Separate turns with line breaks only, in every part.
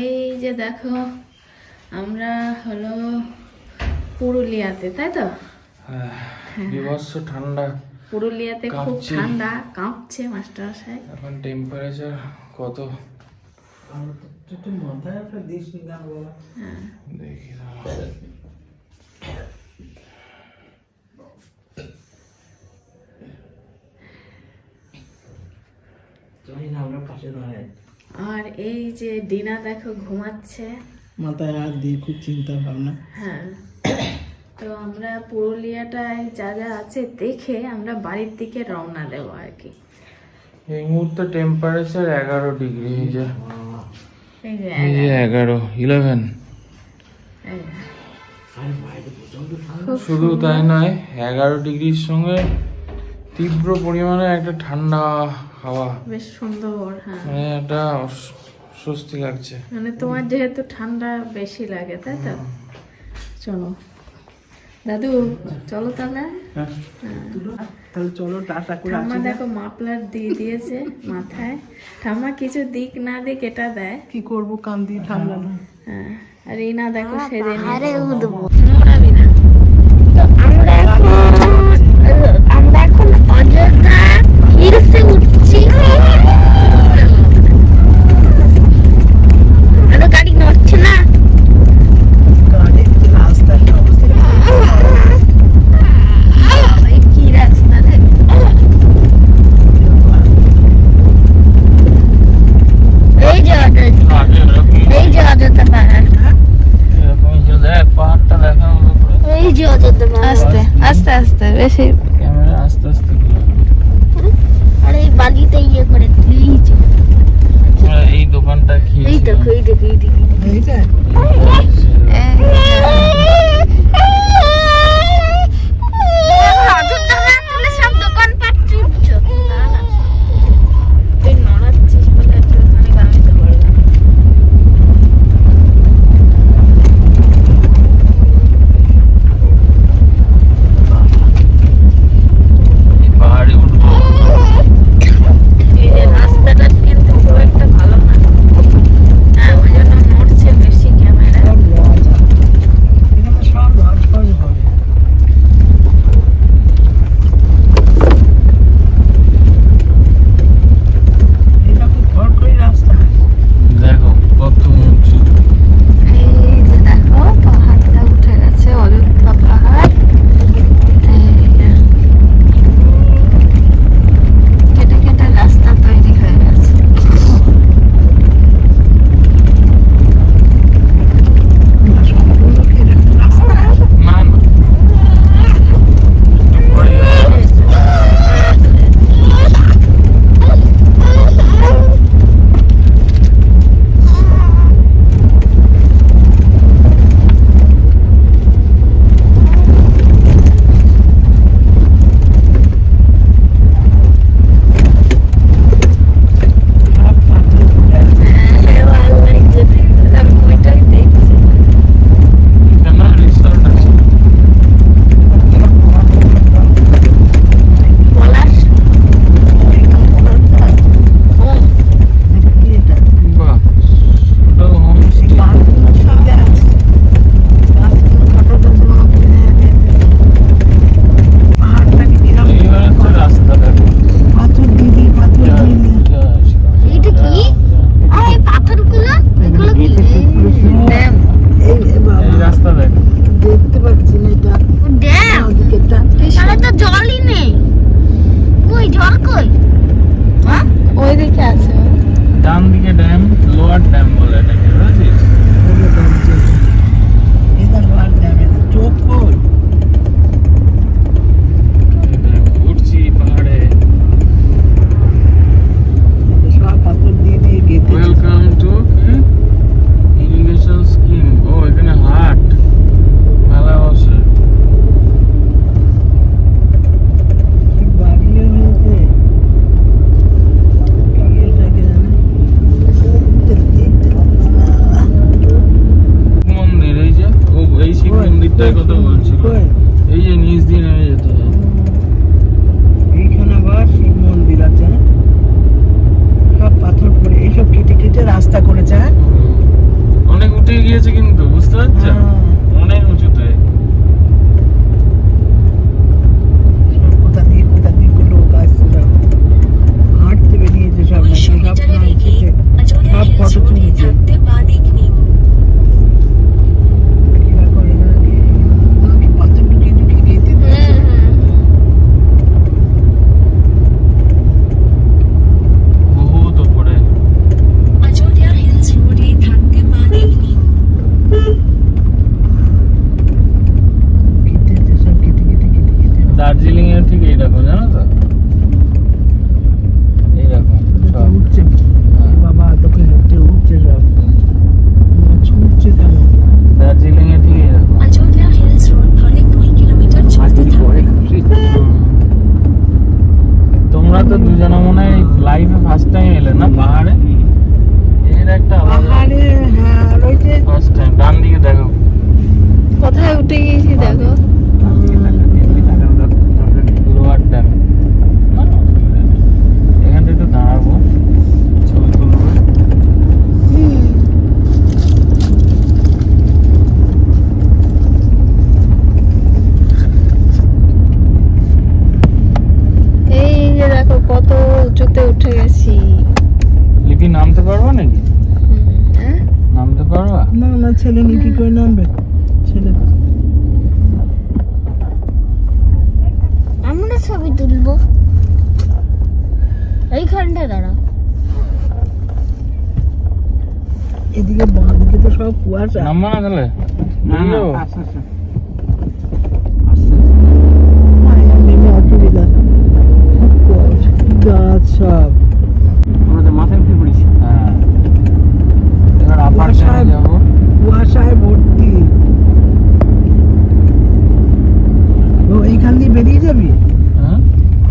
এই যে দেখো আমরা হলো পুরুলিয়াতে তাই তো?
বিভৎস ঠান্ডা
পুরুলিয়াতে খুব
কাঁপছে।
ঠান্ডা কাঁপছে মাস্টার মশাই
এখন টেম্পারেচার কত?
হ্যাঁ।
দেখি দাঁড়াও।
আর এই যে ডিনা দেখো ঘুমাচ্ছে।
মাথায় হাত দিয়ে খুব চিন্তা ভাবনা।
হ্যাঁ। তো আমরা পুরুলিয়াটায় যা যা আছে দেখে আমরা বাড়ির দিকে রওনা দেবো আর কি।
এই মুহূর্তে টেম্পারেচার এগারো ডিগ্রি এই যে।
এই যে
এগারো। ইলেভেন। শুধু তাই নয় এগারো ডিগ্রির সঙ্গে তীব্র পরিমাণে একটা ঠান্ডা হাওয়া।
বেশ সুন্দর হ্যাঁ।
মানে অস- স্বস্তি লাগছে।
মানে তোমার যেহেতু ঠান্ডা বেশি লাগে তাই তো? চলো। দাদু চলো তাহলে। হ্যাঁ।
তাহলে চলো টাটা করে
ঠাম্মা দেখো মাফলার দিয়ে দিয়েছে মাথায়। ঠাম্মা কিছু দিক না দিক এটা দেয়।
কি করব কান দিয়ে ঠান্ডা না।
হ্যাঁ। আর এই না দেখো সেজে
আরে উঠবো
না
আমরা এখন আমরা এখন অযোধ্যা হিলসে উঠছি আরও dead. না
ছেলে নিয়ে কি করে নামবে? ছেলে তো।
আমরা ছবি তুলবো। এইখানটা দাঁড়া
এদিকে বাঁদিকে তো সব কুয়াশা।
নামবো না তাহলে?
না না
বুঝলো?
আস্তে আস্তে মায়া নেমে অসুবিধা খুব কুয়াশা, গাছ সব
হ্যাঁ এবার আপার
কুয়াশায়-
যাব
কুয়াশায় ভর্তি। ও এইখান দিয়ে বেরিয়ে যাবি?
হ্যাঁ?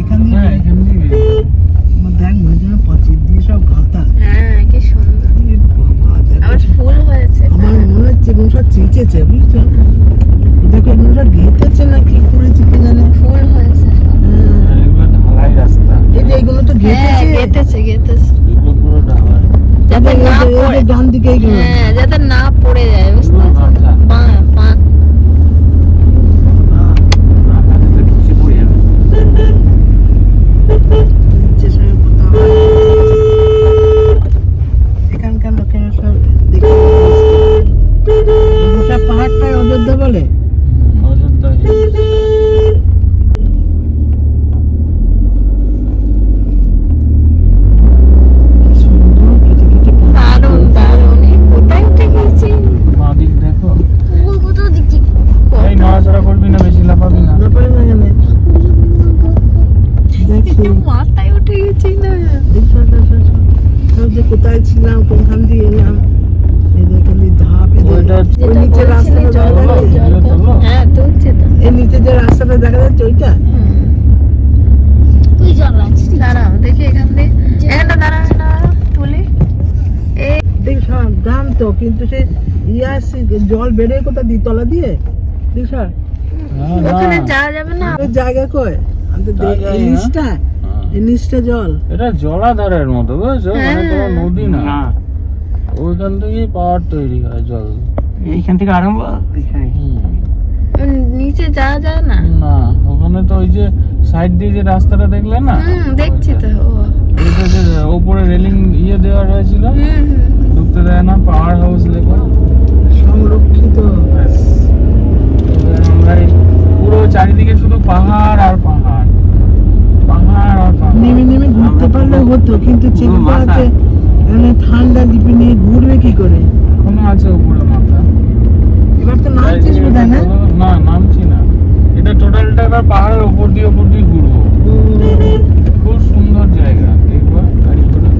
এখান দিয়ে
হ্যাঁ এখান দিয়ে
দেখ মনে হচ্ছে পচির দিয়ে সব গাঁথা।
হ্যাঁ কি সুন্দর।
এ বাবা, দেখো।
আবার ফুল হয়েছে।
আমার মনে হচ্ছে এগুলো সব চেঁচেছে বুঝছ? দেখো এগুলো সব গেঁথেছে না কি করেছে কি জানে?
ফুল হয়েছে।
হ্যাঁ।
এগুলো ঢালাই রাস্তা।
এই যে এগুলো তো
হ্যাঁ
গেঁথেছে
গেতেছে গেতেছে
এগুলো পুরো ঢালাই
যাতে না পড়ে।
ডান
হ্যাঁ যাতে না পড়ে যায় বুঝতে
এগুলো
পারছ
মাথা
বাঁ বাঁ
নিচে সব কোথাও এখানকার লোকেরা সব দেখে গোটা পাহাড়টাই অযোধ্যা বলে
হুম, অযোধ্যা hills।
কি সুন্দর কেটে কেটে পাহাড়
দারুণ দারুণ এই কোথায় উঠে গেছি
বাঁ দিক দেখো
ওই কোথাও দেখছি
এই নড়াচড়া করবি না বেশি লাফাবি না
না পারে না কেন দেখছি
মাথায় উঠে গেছি না
দেখছ সব যে কোথায় ছিলাম কোনখান দিয়ে এলাম এই দেখেন এই ধাপ এই যে-
ওইটা
ওই নিচে রাস্তাটা দেখা
তোলো,
যাচ্ছে
ভিডিও তোলো।
হ্যাঁ তুলছে তো
এই নিচে যে রাস্তাটা দেখা যাচ্ছে ওইটা
হুম।
তুই জল আছিস
দাঁড়াও দেখি এখান দিয়ে এখানটা দাঁড়াও দাঁড়াও তুলি এই
সব দাম তো কিন্তু সে ইয়ে জল বেরোয় কোথা দিয়ে তলা দিয়ে? দেখ
ওখানে যাওয়া যাবে না?
ওই জায়গা কই আমি তো। নিচটা?
হ্যাঁ।
নিচটা জল।
এটা জলাধারের মতো বুঝছ? মানে
হ্যাঁ।
কোনো নদী না। ওইখান থেকেই পাওয়ার তৈরি হয় জল।
এইখান থেকে আরম্ভ
নিচে যাওয়া যায় না?
না ওখানে তো ওই যে সাইড দিয়ে যে রাস্তাটা দেখলে না?
দেখছি তো
ওপরে রেলিং ইয়ে দেওয়া হয়েছিল দেয় না পাওয়ার হাউস লেখা
সংরক্ষিত।
আমরা পুরো চারিদিকে শুধু পাহাড় আর পাহাড়। পাহাড় আর পাহাড়।
নেমে নেমে ঘুরতে পারলে হতো কিন্তু আছে মানে ঠান্ডা দ্বীপে নিয়ে ঘুরবে কি করে?
এখনও আছে উপরে মাথা।
এবার তো নামছিস বোধ হয় না?
না নামছি না। এটা টোটালটা এবার পাহাড়ের উপর দিয়ে উপর দিয়ে ঘুরবো। খুব সুন্দর জায়গা। দেখবা গাড়ি করে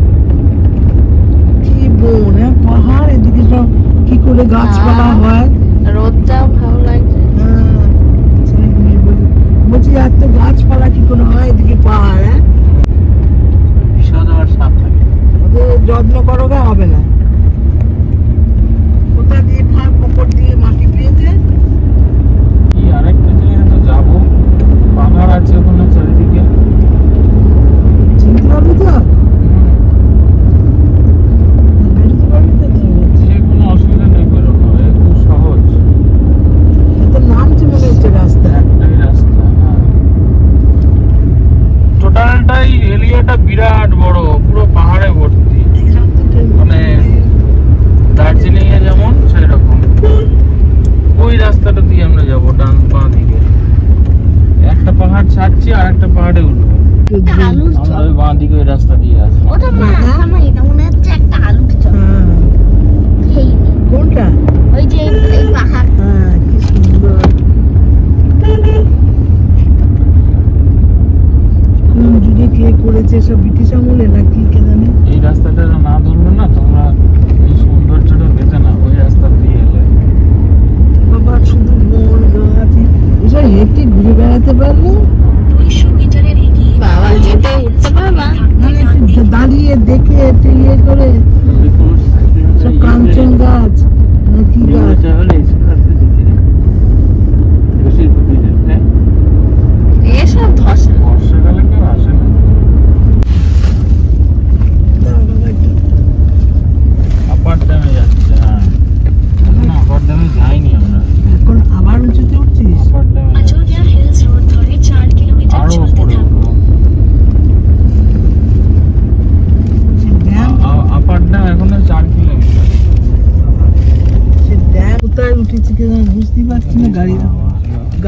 কি বন সব কি করে গাছপালা
হ্যাঁ। রোদটাও ভালো লাগছে।
হ্যাঁ, বলছি এত গাছপালা কি করে হয় এদিকে পাহাড় হ্যাঁ? যত্ন করো হবে না। কোথা দিয়ে ফাঁক পকর দিয়ে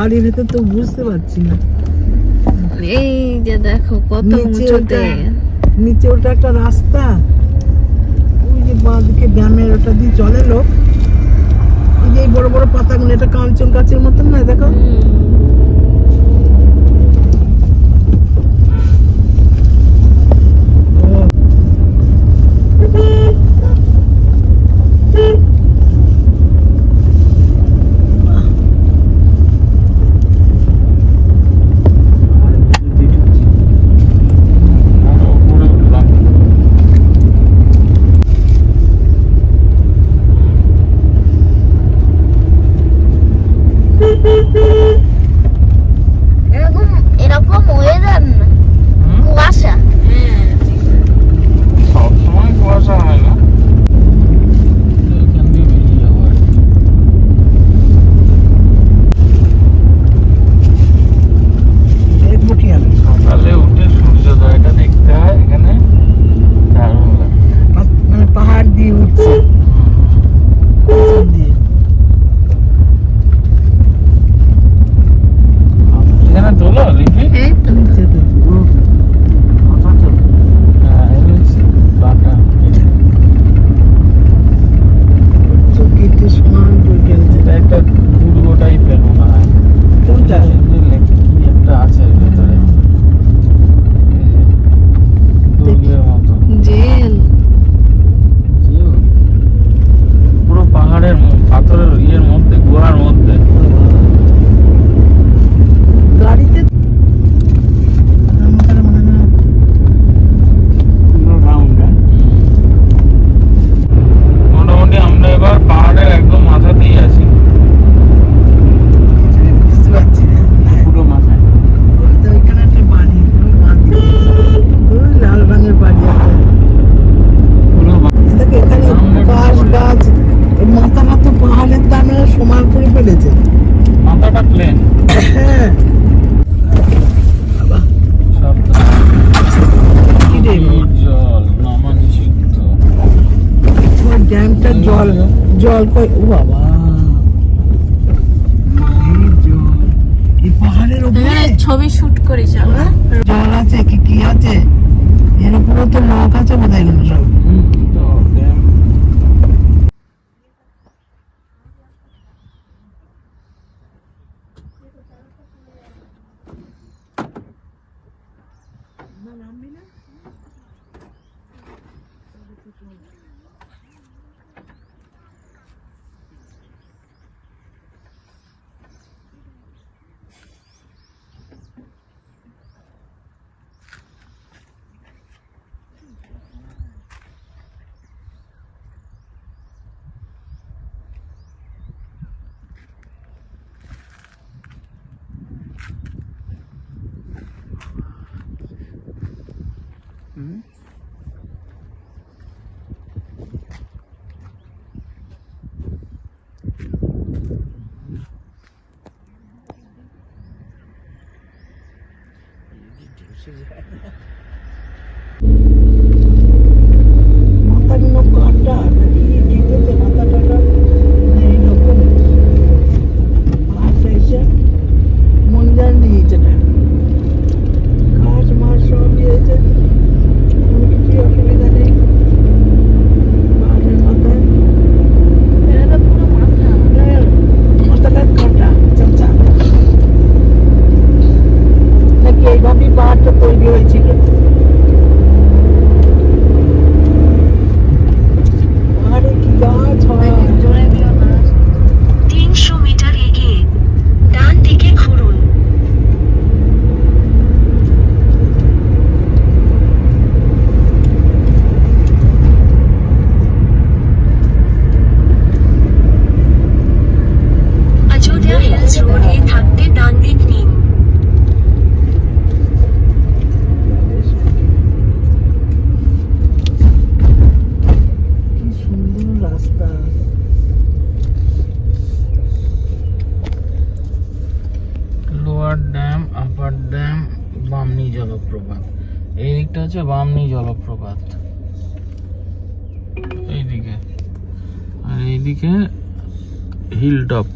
গাড়ির ভেতর তো বুঝতে পারছি না।
এই যে দেখো কত উঁচুতে।
নিচে ওটা একটা রাস্তা। ওই যে বাঁদিকে ড্যামের ওটা দিয়ে চলে লোক। এই যে বড় বড় পাতাগুলো এটা কাঞ্চন গাছের মতন না দেখো?
জল
কই ও বাবা পাহাড়ের উপরে
ছবি শুট করিস আমরা
জল আছে কি কি আছে এর উপরে তো নৌক আছে বোধহয় গেল সব নামবি না?
吃起 জলপ্রপাত। এই দিকটা হচ্ছে বামনি জলপ্রপাত। এইদিকে। আর এইদিকে হিল টপ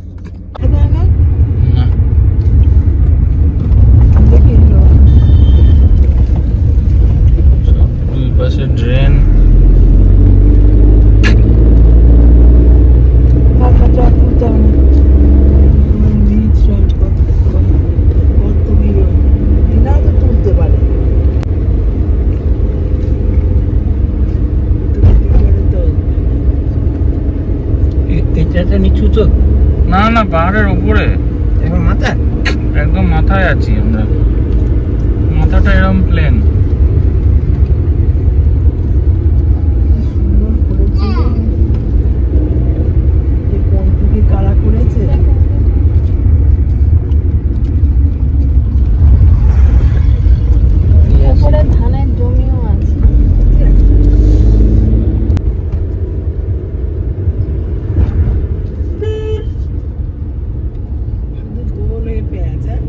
এটা নিচু তো
না না পাহাড়ের উপরে।
এখন মাথা
একদম মাথায় আছি আমরা। মাথাটা এরকম প্লেন
সুন্দর করেছে এই কোন দিকে কারা করেছে
উপরে ধানের জমিও আছে
শুধু গোল হয়ে পেঁয়াজ হ্যাঁ?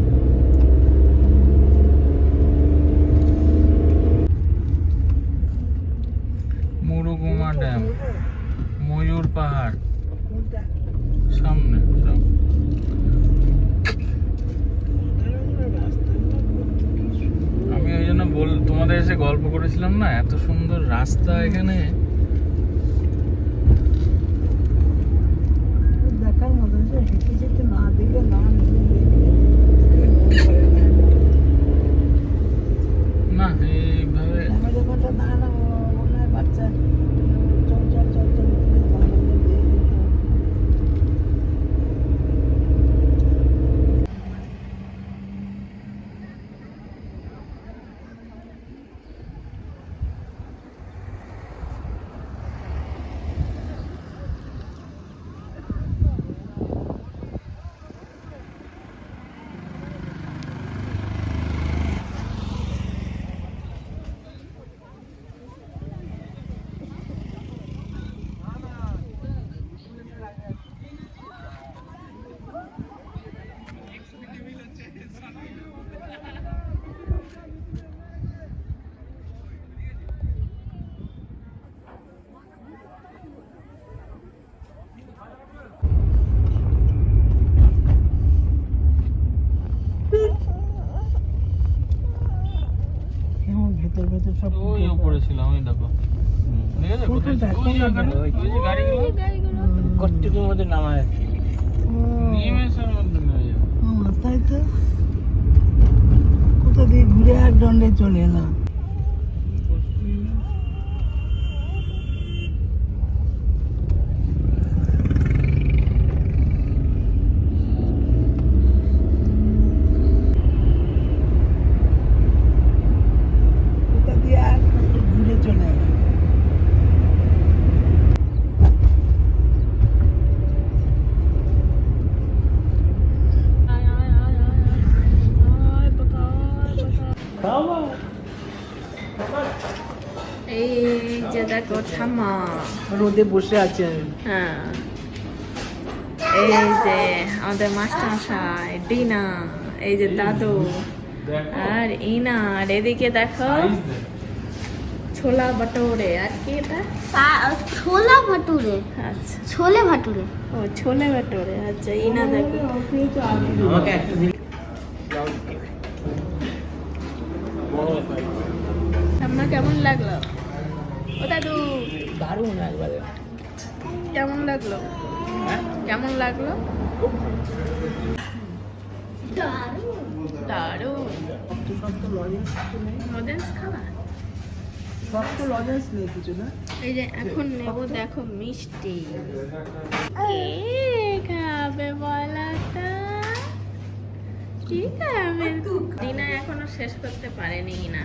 মুরুগুমা ড্যাম ময়ূর পাহাড়
কোনটা?
সামনে সব।
সাধারণ রাস্তাগুলো কত কি সুন্দর।
আমি ওই জন্য বল তোমাদের এসে গল্প করেছিলাম না এত সুন্দর রাস্তা এখানে
দেখার মতো যে হেঁটে যেতে না দিলে না নিজে দেখলে মন ভরে না।
না এইভাবে
ক্যামেরা ঘণ্টা দাঁড়ানো মনে হয় বাচ্চা চল চল চল চল করে দাঁড়ানো দেখে কেমন ভেতর ভেতর সব
ওই এই দেখো ঠিক আছে? কোথায় ওই যে ওখানে,
ওই-
ওই যে গাড়িগুলো।
কট্টুকের মধ্যে নামায়
নিমেষের মধ্যে নেমে যাবে।
মাথায় তো? কোথা দিয়ে ঘুরে এক দণ্ডে চলে এলাম কোথা দিয়ে আর একটু ঘুরে চলে এলাম
এই যে দেখো ঠাম্মা
রোদে বসে আছে।
হ্যাঁ। এই যে আমাদের মাস্টারমশাই ডিনা এই যে দাদু আর ইনা আর এদিকে দেখো ছোলা আর কি এটা?
ছোলা ভাটুরে।
আচ্ছা।
ছোলে ভাটুরে।
ও ছোলে বাটোরে আচ্ছা ইনা দেখো।
আমাকে একটা
কেমন লাগল? ও দাদু।
দারুণ একবারে।
কেমন লাগল? কেমন লাগল? দারুণ।
লজেন্স কিছু নেই
লজেন্স খাবা?
শক্ত লজেন্স নেই কিছু না?
এই যে এখন নেব দেখো মিষ্টি। খাবে বলো তো? কি খাবে? এখনও শেষ করতে পারেনি না।